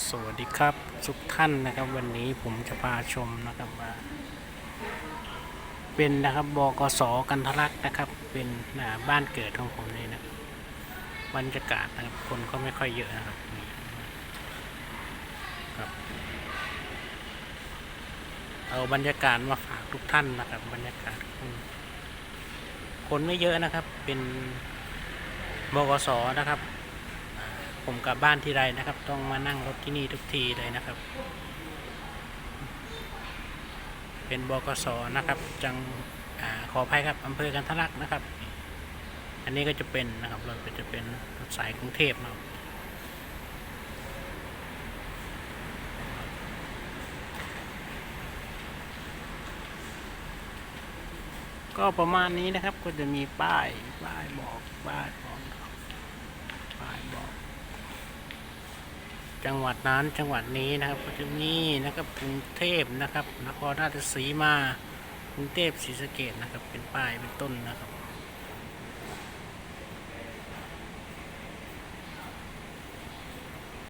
สวัสดีครับทุกท่านนะครับ วันนี้ผมจะพาชมนะครับว่าเป็นนะครับบกสกันทลักนะครับ เป็นบ้านเกิดของผมเลยนะบบรรยากาศนะครับคนก็ไม่ค่อยเยอะนะครับครับ เอาบรรยากาศมาฝากทุกท่านนะครับ บรรยากาศคนคนไม่เยอะนะครับ เป็นบกสนะครับ ผมกลับบ้านที่ไรนะครับ ต้องมานั่งรถที่นี่ทุกทีเลยนะครับ เป็นบกสนะครับ จังอขออภัยครับอำเภอกันทลักนะครับ อันนี้ก็จะเป็นนะครับรถก็จะเป็นรถสายกรุงเทพนะครับก็ประมาณนี้นะครับก็จะมีป้ายป้ายบอกป้ายบอกป้ายบอก จังหวัดนั้นจังหวัดนี้นะครับก็จะมีนะครับกรุงเทพนะครับนครราชสีมากรุงเทพศรีสะเกดนะครับเป็นป้ายเป็นต้นนะครับ